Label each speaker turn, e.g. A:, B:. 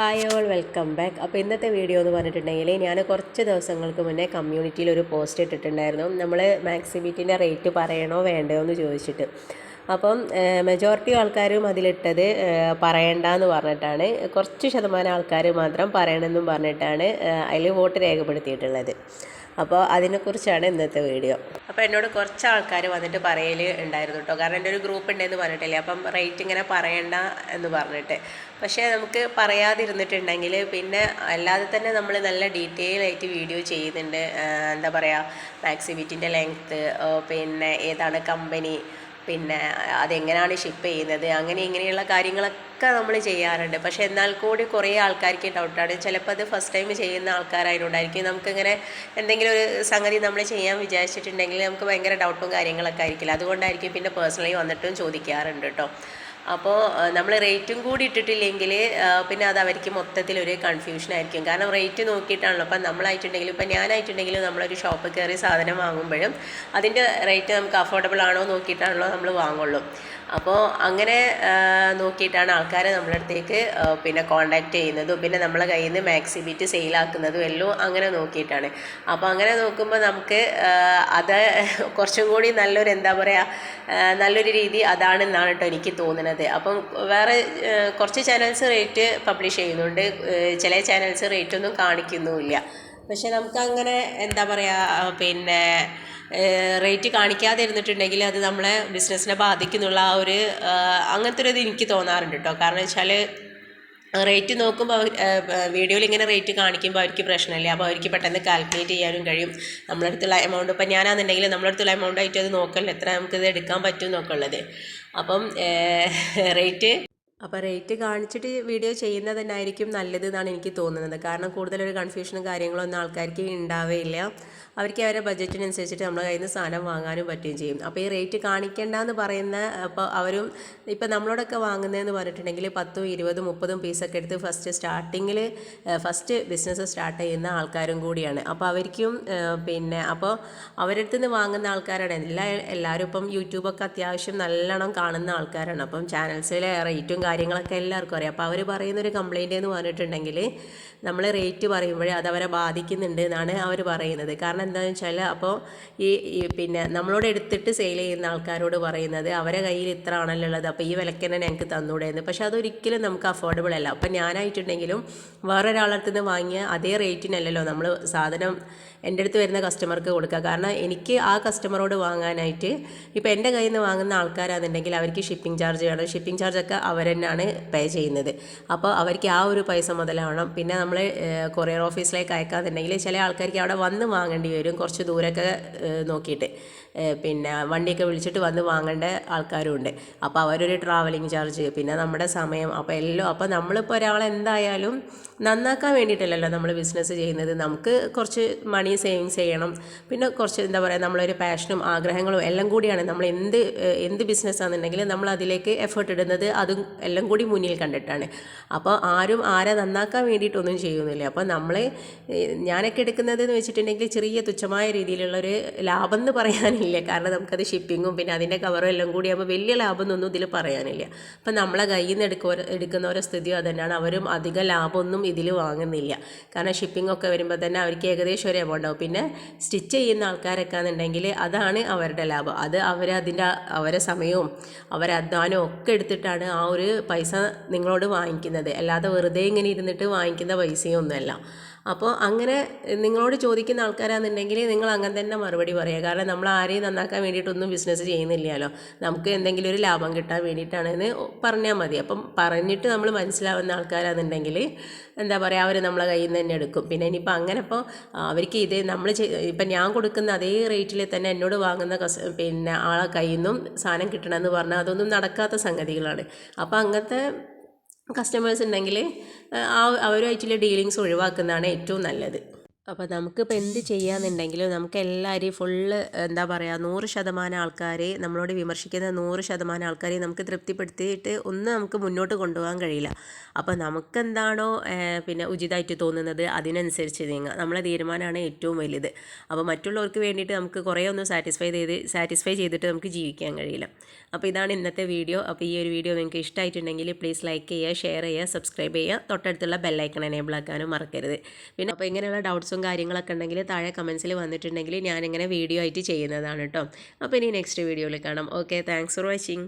A: Hi all welcome back അപ്പോൾ ഇന്നത്തെ video എന്ന് പറഞ്ഞിട്ടുണ്ടെങ്കിൽ ഞാൻ കുറച്ച് ദിവസങ്ങൾക്ക് മുന്നേ കമ്മ്യൂണിറ്റിയിൽ ഒരു പോസ്റ്റ് ഇട്ടിട്ടുണ്ടായിരുന്നു. നമ്മൾ മാക്സിമിറ്റിന്റെ റേറ്റ് പറയണോ വേണ്ടയോ എന്ന് ചോദിച്ചിട്ട്. അപ്പം മെജോറിറ്റി ആൾക്കാരും അതിലിട്ടത് പറയണ്ട എന്ന് പറഞ്ഞിട്ടാണ്. കുറച്ച് ശതമാനം ആൾക്കാർ മാത്രം പറയണമെന്നും പറഞ്ഞിട്ടാണ് അതിൽ വോട്ട് രേഖപ്പെടുത്തിയിട്ടുള്ളത്. അപ്പോൾ അതിനെക്കുറിച്ചാണ് ഇന്നത്തെ വീഡിയോ. അപ്പോൾ എന്നോട് കുറച്ച് ആൾക്കാർ വന്നിട്ട് പറയൽ ഉണ്ടായിരുന്നു കേട്ടോ കാരണം എന്റെ ഒരു ഗ്രൂപ്പ് ഉണ്ടെന്ന് പറഞ്ഞിട്ടില്ലേ. അപ്പം റേറ്റ് ഇങ്ങനെ പറയണ്ട എന്ന് പറഞ്ഞിട്ട്. പക്ഷേ നമുക്ക് പറയാതിരുന്നിട്ടുണ്ടെങ്കിൽ പിന്നെ അല്ലാതെ തന്നെ നമ്മൾ നല്ല ഡീറ്റെയിൽ ആയിട്ട് വീഡിയോ ചെയ്യുന്നുണ്ട്. എന്താ പറയുക മാക്സിമിറ്റിന്റെ ലെങ്ത്ത് പിന്നെ ഏതാണ് കമ്പനി പിന്നെ അതെങ്ങനെയാണ് ഷിപ്പ് ചെയ്യുന്നത് അങ്ങനെ ഇങ്ങനെയുള്ള കാര്യങ്ങളൊക്കെ നമ്മൾ ചെയ്യാറുണ്ട്. പക്ഷേ എന്നാൽ കൂടി കുറേ ആൾക്കാർക്ക് ഡൗട്ടാണ് ചിലപ്പോൾ അത് ഫസ്റ്റ് ടൈം ചെയ്യുന്ന ആൾക്കാരായതുകൊണ്ടായിരിക്കും. നമുക്കിങ്ങനെ എന്തെങ്കിലും ഒരു സംഗതി നമ്മൾ ചെയ്യാൻ വിചാരിച്ചിട്ടുണ്ടെങ്കിൽ നമുക്ക് ഭയങ്കര ഡൗട്ടും കാര്യങ്ങളൊക്കെ ആയിരിക്കില്ല. അതുകൊണ്ടായിരിക്കും പിന്നെ പേഴ്സണലി വന്നിട്ടും ചോദിക്കാറുണ്ട് കേട്ടോ. അപ്പോൾ നമ്മൾ റേറ്റും കൂടി ഇട്ടിട്ടില്ലെങ്കിൽ പിന്നെ അത് അവർക്ക് മൊത്തത്തിലൊരു കൺഫ്യൂഷൻ ആയിരിക്കും. കാരണം റേറ്റ് നോക്കിയിട്ടാണല്ലോ. അപ്പം നമ്മളായിട്ടുണ്ടെങ്കിലും ഇപ്പം ഞാനായിട്ടുണ്ടെങ്കിലും നമ്മളൊരു ഷോപ്പിൽ കയറി സാധനം വാങ്ങുമ്പോഴും അതിന്റെ റേറ്റ് നമുക്ക് അഫോർഡബിൾ ആണോ നോക്കിയിട്ടാണല്ലോ നമ്മൾ വാങ്ങുള്ളൂ. അപ്പോൾ അങ്ങനെ നോക്കിയിട്ടാണ് ആൾക്കാർ നമ്മുടെ അടുത്തേക്ക് പിന്നെ കോണ്ടാക്ട് ചെയ്യുന്നതും പിന്നെ നമ്മളെ കയ്യിൽ നിന്ന് മാക്സിമിറ്റ് സെയിലാക്കുന്നതും എല്ലാം അങ്ങനെ നോക്കിയിട്ടാണ്. അപ്പോൾ അങ്ങനെ നോക്കുമ്പോൾ നമുക്ക് അത് കുറച്ചും കൂടി നല്ലൊരു എന്താ പറയുക നല്ലൊരു രീതി അതാണെന്നാണ് കേട്ടോ എനിക്ക് തോന്നുന്നത്. അപ്പം വേറെ കുറച്ച് ചാനൽസ് റേറ്റ് പബ്ലിഷ് ചെയ്യുന്നുണ്ട്. ചില ചാനൽസ് റേറ്റ് ഒന്നും കാണിക്കുന്നുമില്ല. പക്ഷെ നമുക്കങ്ങനെ എന്താ പറയുക പിന്നെ റേറ്റ് കാണിക്കാതെ ഇരുന്നിട്ടുണ്ടെങ്കിൽ അത് നമ്മളെ ബിസിനസ്സിനെ ബാധിക്കുന്നുള്ള ആ ഒരു അങ്ങനത്തെ ഒരു ഇത് എനിക്ക് തോന്നാറുണ്ട് കേട്ടോ കാരണം വെച്ചാൽ റേറ്റ് നോക്കുമ്പോൾ വീഡിയോയിൽ ഇങ്ങനെ റേറ്റ് കാണിക്കുമ്പോൾ അവർക്ക് പ്രശ്നമില്ല അപ്പോൾ അവർക്ക് പെട്ടെന്ന് കാൽക്കുലേറ്റ് ചെയ്യാനും കഴിയും. നമ്മുടെ അടുത്തുള്ള എമൗണ്ട് ഇപ്പം ഞാനാണെന്നുണ്ടെങ്കിൽ നമ്മുടെ അടുത്തുള്ള എമൗണ്ട് ആയിട്ട് അത് നോക്കല്ലോ എത്ര നമുക്കിത് എടുക്കാൻ പറ്റും എന്നൊക്കെ ഉള്ളത്. അപ്പം റേറ്റ് അപ്പോൾ റേറ്റ് കാണിച്ചിട്ട് വീഡിയോ ചെയ്യുന്നത് തന്നെ ആയിരിക്കും നല്ലത് എന്നാണ് എനിക്ക് തോന്നുന്നത്. കാരണം കൂടുതലൊരു കൺഫ്യൂഷനും കാര്യങ്ങളൊന്നും ആൾക്കാർക്ക് ഉണ്ടാവുകയില്ല അവർക്ക് അവരുടെ ബഡ്ജറ്റിനനുസരിച്ചിട്ട് നമ്മുടെ കയ്യിൽ നിന്ന് സാധനം വാങ്ങാനും പറ്റുകയും ചെയ്യും. അപ്പോൾ ഈ റേറ്റ് കാണിക്കേണ്ട എന്ന് പറയുന്ന അപ്പോൾ അവരും ഇപ്പോൾ നമ്മളോടൊക്കെ വാങ്ങുന്നതെന്ന് പറഞ്ഞിട്ടുണ്ടെങ്കിൽ പത്തും ഇരുപതും മുപ്പതും പീസൊക്കെ എടുത്ത് ഫസ്റ്റ് സ്റ്റാർട്ടിങ്ങിൽ ഫസ്റ്റ് ബിസിനസ് സ്റ്റാർട്ട് ചെയ്യുന്ന ആൾക്കാരും കൂടിയാണ്. അപ്പോൾ അവർക്കും പിന്നെ അപ്പോൾ അവരടുത്ത് നിന്ന് വാങ്ങുന്ന ആൾക്കാരാണ്. എല്ലാ എല്ലാവരും ഇപ്പം യൂട്യൂബൊക്കെ അത്യാവശ്യം നല്ലോണം കാണുന്ന ആൾക്കാരാണ്. അപ്പം ചാനൽസിലെ റേറ്റും കാര്യങ്ങളൊക്കെ എല്ലാവർക്കും അറിയാം. അപ്പോൾ അവർ പറയുന്നൊരു കംപ്ലയിന്റ് എന്ന് പറഞ്ഞിട്ടുണ്ടെങ്കിൽ നമ്മൾ റേറ്റ് പറയുമ്പോഴേ അത് അവരെ ബാധിക്കുന്നുണ്ട് എന്നാണ് അവർ പറയുന്നത്. കാരണം എന്താണെന്ന് വെച്ചാൽ അപ്പോൾ ഈ പിന്നെ നമ്മളോട് എടുത്തിട്ട് സെയിൽ ചെയ്യുന്ന ആൾക്കാരോട് പറയുന്നത് അവരെ കയ്യിൽ ഇത്ര ആണല്ലോ ഉള്ളത് അപ്പോൾ ഈ വിലക്ക് തന്നെ ഞങ്ങൾക്ക് തന്നൂടെ എന്ന് പക്ഷേ അതൊരിക്കലും നമുക്ക് അഫോർഡബിൾ അല്ല. അപ്പം ഞാനായിട്ടുണ്ടെങ്കിലും വേറൊരാളടുത്ത് നിന്ന് വാങ്ങിയ അതേ റേറ്റിനല്ലല്ലോ നമ്മൾ സാധനം എന്റെ അടുത്ത് വരുന്ന കസ്റ്റമർക്ക് കൊടുക്കുക കാരണം എനിക്ക് ആ കസ്റ്റമറോട് വാങ്ങാനായിട്ട് ഇപ്പോൾ എന്റെ കയ്യിൽ നിന്ന് വാങ്ങുന്ന ആൾക്കാരാണെന്നുണ്ടെങ്കിൽ അവർക്ക് ഷിപ്പിംഗ് ചാർജ് വേണം. ഷിപ്പിംഗ് ചാർജൊക്കെ അവർ തന്നെയാണ് പേ ചെയ്യുന്നത്. അപ്പോൾ അവർക്ക് ആ ഒരു പൈസ മുതലാവണം. പിന്നെ നമ്മൾ കൊറിയർ ഓഫീസിലേക്ക് അയക്കാന്നുണ്ടെങ്കിൽ ചില ആൾക്കാർക്ക് അവിടെ വന്ന് വാങ്ങേണ്ടി വരും. കുറച്ച് ദൂരമൊക്കെ നോക്കിയിട്ട്. പിന്നെ വണ്ടിയൊക്കെ വിളിച്ചിട്ട് വന്ന് വാങ്ങേണ്ട ആൾക്കാരും ഉണ്ട്. അപ്പോൾ അവരൊരു ട്രാവലിംഗ് ചാർജ് പിന്നെ നമ്മുടെ സമയം. അപ്പോൾ എല്ലാം അപ്പോൾ നമ്മളിപ്പോൾ ഒരാളെ എന്തായാലും നന്നാക്കാൻ വേണ്ടിയിട്ടല്ലല്ലോ നമ്മൾ ബിസിനസ് ചെയ്യുന്നത്. നമുക്ക് കുറച്ച് മണി സേവിങ്സ് ചെയ്യണം. പിന്നെ കുറച്ച് എന്താ പറയുക നമ്മളൊരു പാഷനും ആഗ്രഹങ്ങളും എല്ലാം കൂടിയാണ്. നമ്മൾ എന്ത് എന്ത് ബിസിനസ് ആണെന്നുണ്ടെങ്കിൽ നമ്മൾ അതിലേക്ക് എഫേർട്ട് ഇടുന്നത്. അതും എല്ലാം കൂടി മുന്നിൽ കണ്ടിട്ടാണ്. അപ്പോൾ ആരും ആരെ നന്നാക്കാൻ വേണ്ടിയിട്ടൊന്നും ചെയ്യുന്നില്ല. അപ്പോൾ നമ്മൾ ഞാനൊക്കെ എടുക്കുന്നത് എന്ന് വെച്ചിട്ടുണ്ടെങ്കിൽ ചെറിയ തുച്ഛമായ രീതിയിലുള്ളൊരു ലാഭം എന്ന് പറയാനില്ല. കാരണം നമുക്കത് ഷിപ്പിങ്ങും പിന്നെ അതിന്റെ കവറും എല്ലാം കൂടി ആകുമ്പോൾ വലിയ ലാഭമൊന്നും ഇതിൽ പറയാനില്ല. അപ്പം നമ്മളെ കയ്യിൽ നിന്ന് എടുക്കുക എടുക്കുന്നവരുടെ സ്ഥിതിയും അതുതന്നെയാണ് അവരും അധിക ലാഭമൊന്നും ഇതിൽ വാങ്ങുന്നില്ല. കാരണം ഷിപ്പിംഗ് ഒക്കെ വരുമ്പോൾ തന്നെ അവർക്ക് ഏകദേശം ഒരു എമൗണ്ട് ആവും. പിന്നെ സ്റ്റിച്ച് ചെയ്യുന്ന ആൾക്കാരൊക്കെ എന്നുണ്ടെങ്കിൽ അതാണ് അവരുടെ ലാഭം. അത് അവർ അതിന്റെ അവരെ സമയവും അവരെ അധ്വാനവും ഒക്കെ എടുത്തിട്ടാണ് ആ ഒരു പൈസ നിങ്ങളോട് വാങ്ങിക്കുന്നത്. അല്ലാതെ വെറുതെ ഇങ്ങനെ ഇരുന്നിട്ട് വാങ്ങിക്കുന്ന പൈസയൊന്നുമല്ല. അപ്പോൾ അങ്ങനെ നിങ്ങളോട് ചോദിക്കുന്ന ആൾക്കാരാണെന്നുണ്ടെങ്കിൽ നിങ്ങൾ അങ്ങനെ തന്നെ മറുപടി പറയുക കാരണം നമ്മൾ ആരെയും നന്നാക്കാൻ വേണ്ടിയിട്ടൊന്നും ബിസിനസ് ചെയ്യുന്നില്ലല്ലോ. നമുക്ക് എന്തെങ്കിലും ഒരു ലാഭം കിട്ടാൻ വേണ്ടിയിട്ടാണെന്ന് പറഞ്ഞാൽ മതി. അപ്പം പറഞ്ഞിട്ട് നമ്മൾ മനസ്സിലാവുന്ന ആൾക്കാരാണെന്നുണ്ടെങ്കിൽ എന്താ പറയുക അവർ നമ്മളെ കയ്യിൽ നിന്ന് തന്നെ എടുക്കും. പിന്നെ ഇനിയിപ്പോൾ അങ്ങനെ ഇപ്പോൾ അവർക്ക് ഇത് നമ്മൾ ഇപ്പം ഞാൻ കൊടുക്കുന്ന അതേ റേറ്റിൽ തന്നെ എന്നോട് വാങ്ങുന്ന കസ് പിന്നെ ആളെ കയ്യിൽ നിന്നും സാധനം കിട്ടണമെന്ന് പറഞ്ഞാൽ അതൊന്നും നടക്കാത്ത സംഗതികളാണ്. അപ്പോൾ അങ്ങനത്തെ കസ്റ്റമേഴ്സ് ഉണ്ടെങ്കിൽ ആ അവരുമായിട്ടുള്ള ഡീലിങ്സ് ഒഴിവാക്കുന്നതാണ് ഏറ്റവും നല്ലത്. അപ്പോൾ നമുക്കിപ്പോൾ എന്ത് ചെയ്യാന്നുണ്ടെങ്കിലും നമുക്ക് എല്ലാവരെയും ഫുള്ള് എന്താ പറയുക നൂറ് ശതമാനം ആൾക്കാരെ നമ്മളോട് വിമർശിക്കുന്ന നൂറ് ശതമാനം ആൾക്കാരെ നമുക്ക് തൃപ്തിപ്പെടുത്തിയിട്ട് ഒന്നും നമുക്ക് മുന്നോട്ട് കൊണ്ടുപോകാൻ കഴിയില്ല. അപ്പോൾ നമുക്കെന്താണോ പിന്നെ ഉചിതമായിട്ട് തോന്നുന്നത് അതിനനുസരിച്ച് നീങ്ങുക നമ്മളെ തീരുമാനമാണ് ഏറ്റവും വലുത്. അപ്പോൾ മറ്റുള്ളവർക്ക് വേണ്ടിയിട്ട് നമുക്ക് കുറേ ഒന്നും സാറ്റിസ്ഫൈ ചെയ്ത് സാറ്റിസ്ഫൈ ചെയ്തിട്ട് നമുക്ക് ജീവിക്കാൻ കഴിയില്ല. അപ്പോൾ ഇതാണ് ഇന്നത്തെ വീഡിയോ. അപ്പോൾ ഈ ഒരു വീഡിയോ നിങ്ങൾക്ക് ഇഷ്ടമായിട്ടുണ്ടെങ്കിൽ പ്ലീസ് ലൈക്ക് ചെയ്യുക ഷെയർ ചെയ്യുക സബ്സ്ക്രൈബ് ചെയ്യുക. തൊട്ടടുത്തുള്ള ബെല്ലൈക്കൺ എനേബിൾ ആക്കാനും മറക്കരുത്. പിന്നെ അപ്പോൾ ഇങ്ങനെയുള്ള ഡൗട്ട്സും കാര്യങ്ങളൊക്കെ ഉണ്ടെങ്കിൽ താഴെ കമൻസിൽ വന്നിട്ടുണ്ടെങ്കിൽ ഞാനിങ്ങനെ വീഡിയോ ആയിട്ട് ചെയ്യുന്നതാണ് കേട്ടോ അപ്പോൾ ഇനി നെക്സ്റ്റ് വീഡിയോയിൽ കാണാം. Okay thanks for watching